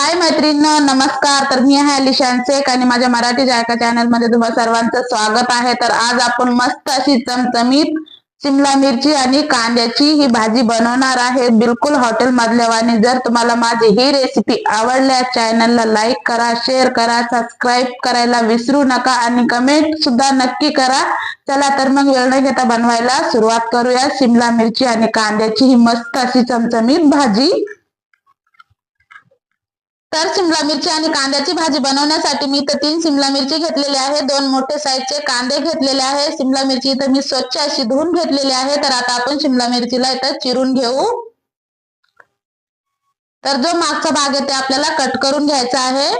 हाय मैत्रीण नमस्कार. तर मी आहे अलिशान शेख आणि माझ्या मराठी जायका चॅनलमध्ये तुम्हा सर्वांचं स्वागत आहे. तर आज आपण मस्त अशी चमचमीत शिमला मिरची आणि कांद्याची ही भाजी बनवणार आहे. बिलकुल हॉटेल मधल्या वाणी जर तुम्हाला माझी ही रेसिपी आवडल्या चॅनलला लाईक करा शेअर करा सबस्क्राईब करायला विसरू नका आणि कमेंट सुद्धा नक्की करा. चला तर मग वेळ न घेता बनवायला सुरुवात करूया. शिमला मिरची आणि कांद्याची ही मस्त अशी चमचमीत भाजी. तर शिमला मिरची आणि कांद्याची भाजी बनवण्यासाठी मी इथं तीन शिमला मिरची घेतलेली आहे. दोन मोठे साईजचे कांदे घेतलेले आहे. शिमला मिरची इथं मी स्वच्छ अशी धुवून घेतलेली आहे. तर आता आपण शिमला मिरचीला इथं चिरून घेऊ. तर जो मागचा भाग आहे ते आपल्याला कट करून घ्यायचा आहे.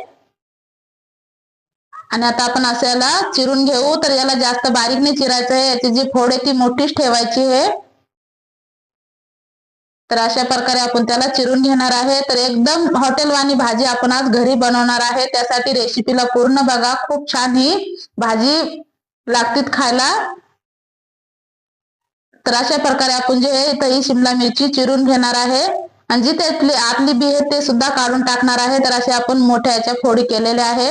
आणि आता आपण असं याला चिरून घेऊ. तर याला जास्त बारीक नाही चिरायचं आहे. याची जी फोड आहे ती मोठीच ठेवायची आहे. तर अशा प्रकारे आपण त्याला चिरून घेणार आहे. तर एकदम हॉटेलवाणी भाजी आपण आज घरी बनवणार आहे. त्यासाठी रेसिपीला पूर्ण बघा. खूप छान ही भाजी लागतीत खायला. तर अशा प्रकारे आपण जे आहे ही शिमला मिरची चिरून घेणार आहे. आणि जी त्यातली आतली बी आहे ते सुद्धा काढून टाकणार आहे. तर असे आपण मोठ्या याच्या फोडी केलेल्या आहे.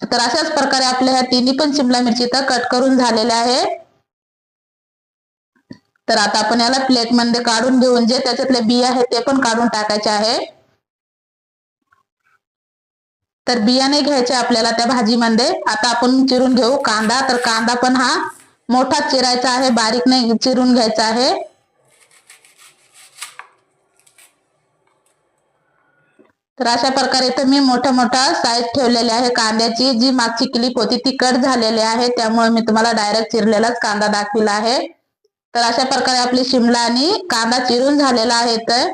तर अशाच प्रकारे आपल्या ह्या तिन्ही पण शिमला मिरची तर कट करून झालेल्या आहे. तर आता आपण याला प्लेटमध्ये काढून घेऊन जे त्याच्यातले बिया आहेत ते पण काढून टाकायचे आहे. तर बिया नाही घ्यायचे आपल्याला त्या भाजीमध्ये. आता आपण चिरून घेऊ कांदा. तर कांदा पण हा मोठा चिरायचा आहे. बारीक नाही चिरून घ्यायचा आहे. तर अशा प्रकारे इथं मी मोठा मोठा साईज ठेवलेले आहे कांद्याची. जी मागची क्लिप होती ती कट झालेली आहे. त्यामुळे मी तुम्हाला डायरेक्ट चिरलेलाच कांदा दाखविला आहे. तर अशा प्रकारे आपली शिमला आणि कांदा चिरून झालेला आहे तर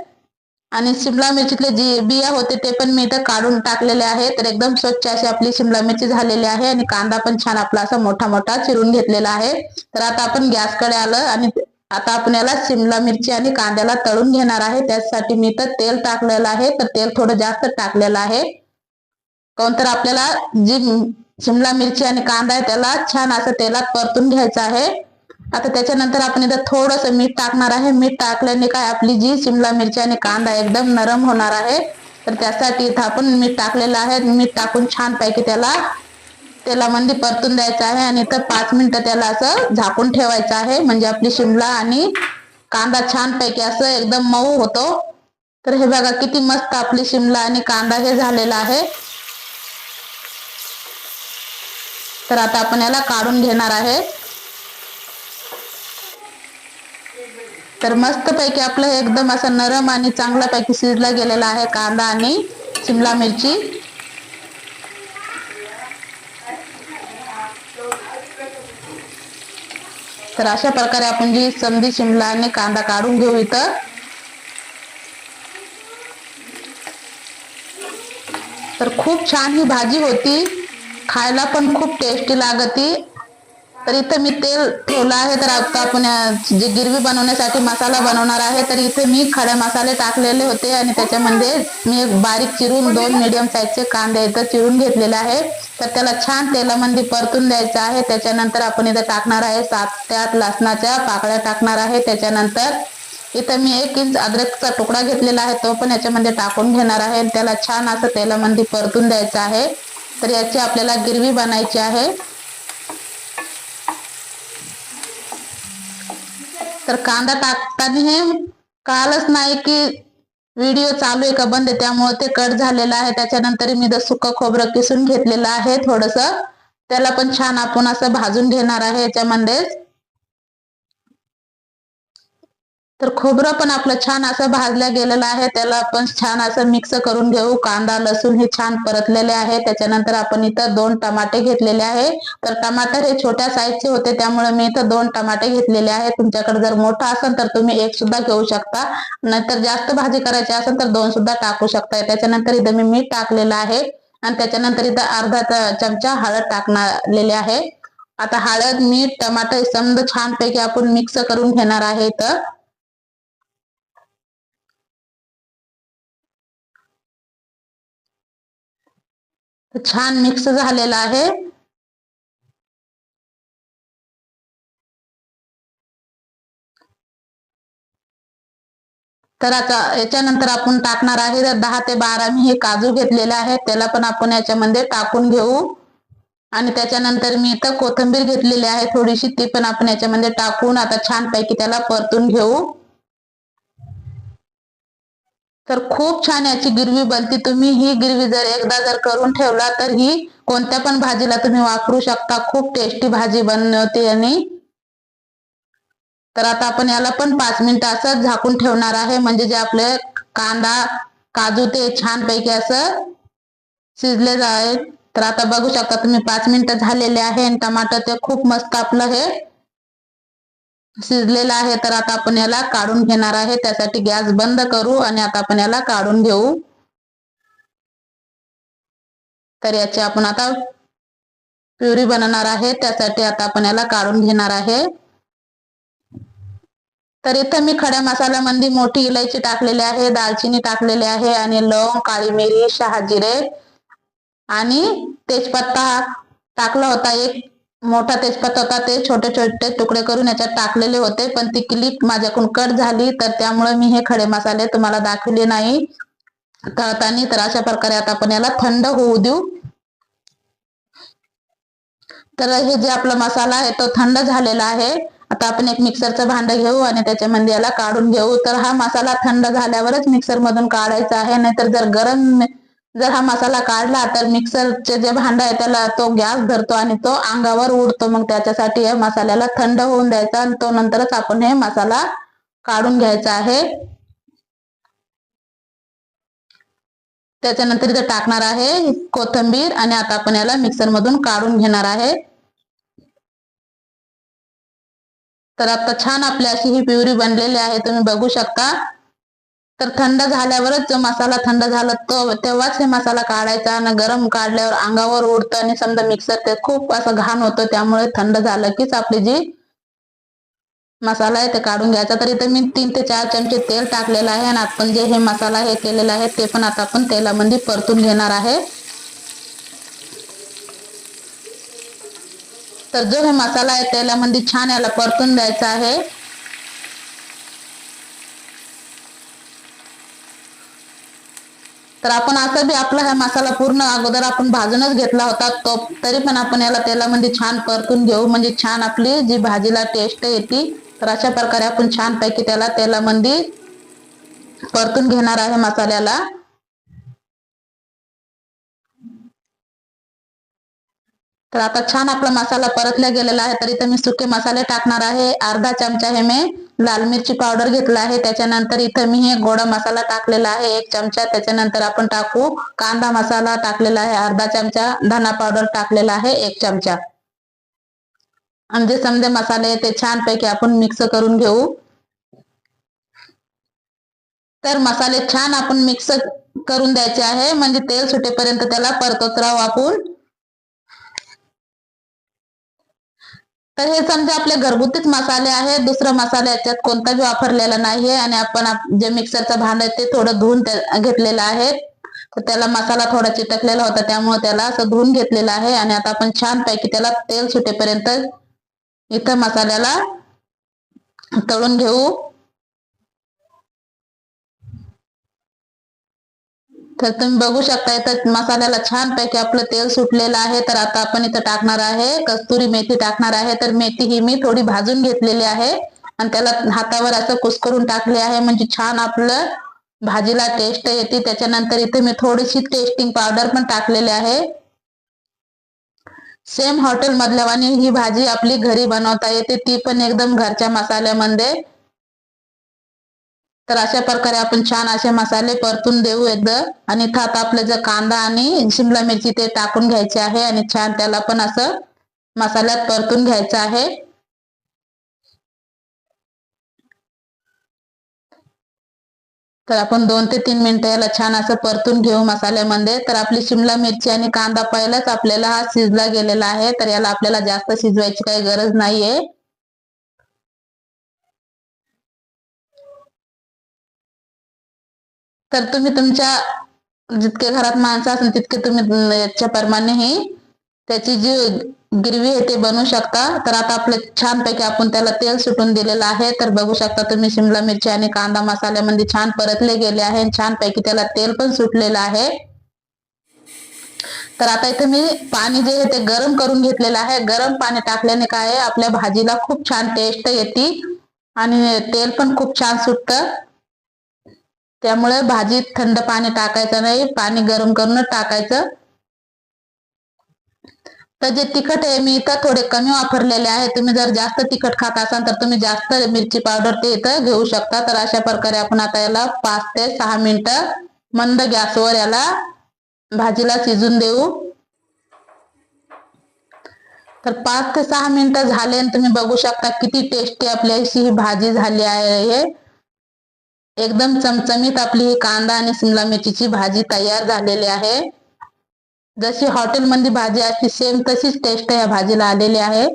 आणि शिमला मिरचीतले जी बिया होते ते पण मी इथं काढून टाकलेले आहे तर एकदम स्वच्छ अशी आपली शिमला मिरची झालेली आहे आणि कांदा पण छान आपला असा मोठा मोठा चिरून घेतलेला आहे. तर आता आपण गॅसकडे आलं आणि आता आपण याला शिमला मिरची आणि कांद्याला तळून घेणार आहे. त्यासाठी मी तर तेल टाकलेलं आहे. तर तेल थोडं जास्त टाकलेलं आहे. कोण तर आपल्याला जी शिमला मिरची आणि कांदा आहे त्याला छान असं तेलात परतून घ्यायचं आहे. आता त्याच्यानंतर आपण इथं थोडस मीठ टाकणार आहे. मीठ टाकल्याने काय आपली जी शिमला मिरची आणि कांदा एकदम नरम होणार आहे. तर त्यासाठी इथं आपण मीठ टाकलेलं आहे. मीठ टाकून छान पैकी त्याला तेलामध्ये परतून द्यायचं आहे आणि इथं पाच मिनिटं त्याला असं झाकून ठेवायचं आहे. म्हणजे आपली शिमला आणि कांदा छान पैकी असं एकदम मऊ होतो. तर हे बघा किती मस्त आपली शिमला आणि कांदा हे झालेला आहे. तर आता आपण याला काढून घेणार आहे. तर मस्त पैकी आपलं हे एकदम असं नरम आणि चांगला पैकी शिजला गेलेला आहे कांदा आणि शिमला मिरची. तर अशा प्रकारे आपण जी समधी शिमला आणि कांदा काढून घेऊ इथं. तर खूप छान ही भाजी होती. खायला पण खूप टेस्टी लागती. तर इथं मी तेल ठेवलं आहे. तर आता आपण जे गिरवी बनवण्यासाठी मसाला बनवणार आहे तर इथे मी खडे मसाले टाकलेले होते आणि त्याच्यामध्ये मी एक बारीक चिरून दोन मिडियम साईजचे कांदे इथं चिरून घेतलेले आहे. तर त्याला छान तेलामध्ये परतून द्यायचं आहे. त्याच्यानंतर आपण इथं टाकणार आहे सात ते आठ लसणाच्या पाकळ्या टाकणार आहे. त्याच्यानंतर इथं मी एक इंच अद्रकचा तुकडा घेतलेला आहे. तो पण याच्यामध्ये टाकून घेणार आहे आणि त्याला छान असं तेलामध्ये परतून द्यायचं आहे. तर याची आपल्याला गिरवी बनायची आहे. तर कांदा टाकताना हे कालच नाही की व्हिडिओ चालू आहे का बंद आहे त्यामुळे ते कट झालेलं आहे. त्याच्यानंतर मी सुक खोबरं किसून घेतलेलं आहे थोडस. त्याला पण छान आपण असं भाजून घेणार आहे याच्यामध्येच तर खोबरं पण आपलं छान असं भाजलं गेलेलं आहे. त्याला आपण छान असं मिक्स करून घेऊ. कांदा लसूण हे छान परतलेले आहे. त्याच्यानंतर आपण इथं दोन टमाटे घेतलेले आहे. तर टमाटर हे छोट्या साईजचे होते. त्यामुळे मी इथं दोन टमाटे घेतलेले आहे. तुमच्याकडे जर मोठा असेल तर तुम्ही एक सुद्धा घेऊ शकता. नाहीतर जास्त भाजी करायची असेल तर दोन सुद्धा टाकू शकता. त्याच्यानंतर इथं मी मीठ टाकलेलं आहे. आणि त्याच्यानंतर इथं अर्धा चमचा हळद टाकलेले आहे. आता हळद मीठ टमाटर समज छानपैकी आपण मिक्स करून घेणार आहे इथं. छान मिक्स झालेला आहे. तर आता याच्यानंतर आपण टाकणार आहे तर दहा ते बारा मी हे काजू घेतलेले आहेत त्याला पण आपण याच्यामध्ये टाकून घेऊ. आणि त्याच्यानंतर मी इथं कोथिंबीर घेतलेली आहे थोडीशी ती पण आपण याच्यामध्ये टाकून आता छानपैकी त्याला परतून घेऊ. तर खूप छान याची गिरवी बनते. तुम्ही ही गिरवी जर एकदा जर करून ठेवला तर ही कोणत्या पण भाजीला तुम्ही वापरू शकता. खूप टेस्टी भाजी बनवते आणि तर आता आपण याला पण पाच मिनिट असं झाकून ठेवणार आहे. म्हणजे जे आपले कांदा काजू ते छानपैकी असं शिजले जाईल. तर आता बघू शकता तुम्ही पाच मिनिटं झालेले आहे आणि टमाटर ते खूप मस्त आपलं हे शिजलेलं आहे तर आता आपण याला काढून घेणार आहे. त्यासाठी गॅस बंद करू आणि आता आपण याला काढून घेऊ. तर याची आपण आता प्युरी बनवणार आहे. त्यासाठी आता आपण याला काढून घेणार आहे. तर इथं मी खड्या मसाल्यामध्ये मोठी इलायची टाकलेली आहे दालचिनी टाकलेली आहे आणि लवंग काळी मिरी शहाजिरे आणि तेजपत्ता टाकला होता एक मोठा तेजपत्ता होता ते छोटे छोटे तुकडे करून याच्यात टाकलेले होते पण ती क्लिप माझ्याकडून कट झाली तर त्यामुळे मी हे खडे मसाले तुम्हाला दाखवले नाही. तळताना तर अशा प्रकारे आता आपण याला थंड होऊ देऊ. तर हे जे आपला मसाला आहे तो थंड झालेला आहे. आता आपण एक मिक्सरचं भांड घेऊ आणि त्याच्यामध्ये याला काढून घेऊ. तर हा मसाला थंड झाल्यावरच मिक्सर मधून काढायचा आहे नाहीतर जर गरम जर हा मसाला काढला तर मिक्सरचे जे भांड आहे त्याला तो गॅस धरतो आणि तो अंगावर उडतो. मग त्याच्यासाठी या मसाल्याला थंड होऊन द्यायचा आणि तो नंतरच आपण हे मसाला काढून घ्यायचा आहे. त्याच्यानंतर इथं टाकणार आहे कोथंबीर आणि आता आपण याला मिक्सर मधून काढून घेणार आहे. तर आता छान आपली अशी ही प्युरी बनलेली आहे. तुम्ही बघू शकता. तर थंड झाल्यावरच जो मसाला थंड झाला तो तेव्हाच हे मसाला काढायचा आणि गरम काढल्यावर अंगावर उडतं आणि समजा मिक्सर ते खूप असं घाण होतं त्यामुळे थंड झालं कीच आपली जी मसाला आहे ते काढून घ्यायचा. तर इथे मी तीन ते चार चमचे तेल टाकलेलं आहे आणि आपण जे हे मसाला हे केलेला आहे ते पण आता आपण तेलामध्ये परतून घेणार आहे. तर जो हे मसाला आहे तेलामध्ये छान याला परतून द्यायचा आहे. तर आपण असं बी आपला हा मसाला पूर्ण अगोदर आपण भाजूनच घेतला होता तो तरी पण आपण याला तेलामध्ये छान परतून घेऊ. म्हणजे छान आपली जी भाजीला टेस्ट येते तर अशा प्रकारे आपण छान पैकी त्याला तेलामध्ये परतून घेणार आहे मसाल्याला. तर आता छान आपला मसाला परतला गेलेला आहे तरी तर मी सुके मसाले टाकणार आहे. अर्धा चमचा हे मी लाल मिरची पावडर घेतला आहे. त्याच्यानंतर इथं मी हे गोडा मसाला टाकलेला आहे एक चमचा. त्याच्यानंतर आपण टाकू कांदा मसाला टाकलेला आहे अर्धा चमचा. धना पावडर टाकलेला आहे एक चमचा. आणि जे समजे मसाले ते छानपैकी आपण मिक्स करून घेऊ. तर मसाले छान आपण मिक्स करून द्यायचे आहे. म्हणजे तेल सुटेपर्यंत त्याला परतत राहू आपण. तर हे समजा आपले घरगुतीच मसाले आहेत दुसरा मसाला याच्यात कोणता बी वापरलेला नाहीये आणि आपण जे मिक्सरचं भांड आहे ते थोडं धुवून घेतलेलं आहे. तर त्याला मसाला थोडा चिटकलेला होता त्यामुळे त्याला असं धुवून घेतलेलं आहे आणि आता आपण छान पैकी त्याला तेल सुटेपर्यंत इथं मसाल्याला तळून घेऊ. तर तुम्ही बघू शकता इथं मसाल्याला छान पैकी आपलं तेल सुटलेलं आहे. तर आता आपण इथं टाकणार आहे कस्तुरी मेथी टाकणार आहे. तर मेथी ही मी थोडी भाजून घेतलेली आहे. आणि त्याला हातावर असं कुस्करून टाकले आहे. म्हणजे छान आपलं भाजीला टेस्ट येते. त्याच्यानंतर इथे मी थोडीशी टेस्टिंग पावडर पण टाकलेली आहे. सेम हॉटेल मधल्या वाणी ही भाजी आपली घरी बनवता येते. ती पण एकदम घरच्या मसाल्यामध्ये. तर अशा प्रकारे आपण छान असे मसाले परतून देऊ एकदा. आणि थात आपलं जर कांदा आणि शिमला मिरची ते टाकून घ्यायचे आहे आणि छान त्याला पण असं मसाल्यात परतून घ्यायचं आहे. तर आपण दोन ते तीन मिनिटं याला छान असं परतून घेऊ मसाल्यामध्ये. तर आपली शिमला मिरची आणि कांदा पहिलाच आपल्याला हा शिजला गेलेला आहे. तर याला आपल्याला जास्त शिजवायची काही गरज नाहीये. तर तुम्ही तुमच्या जितके घरात माणसं असेल तितके तुम्ही याच्या प्रमाणे त्याची जी गिरवी आहे ते बनवू शकता. तर आता आपलं छानपैकी आपण त्याला तेल सुटून दिलेलं आहे. तर बघू शकता तुम्ही शिमला मिरची आणि कांदा मसाल्यामध्ये छान परतले गेले आहे. छानपैकी त्याला तेल पण सुटलेलं आहे. तर आता इथे मी पाणी जे आहे ते गरम करून घेतलेलं आहे. गरम पाणी टाकल्याने काय आहे? आपल्या भाजीला खूप छान टेस्ट येते. आणि तेल पण खूप छान सुटतं. त्यामुळे भाजीत थंड पाणी टाकायचं नाही पाणी गरम करूनच टाकायचं. तर जे तिखट आहे मी इथं थोडे कमी वापरलेले आहे. तुम्ही जर जास्त तिखट खात असाल तर तुम्ही जास्त मिरची पावडर ते इथं घेऊ शकता. तर अशा प्रकारे आपण आता याला पाच ते सहा मिनिटं मंद गॅसवर याला भाजीला शिजून देऊ. तर पाच ते सहा मिनिटं झाले आणि तुम्ही बघू शकता किती टेस्टी आपल्याशी अशी ही भाजी झाली आहे. हे एकदम चमचमीत आपली ही कांदा आणि शिमला मिरचीची भाजी तयार झालेली आहे. जशी हॉटेलमध्ये भाजी असते सेम तशीच टेस्ट या भाजीला आलेली आहे.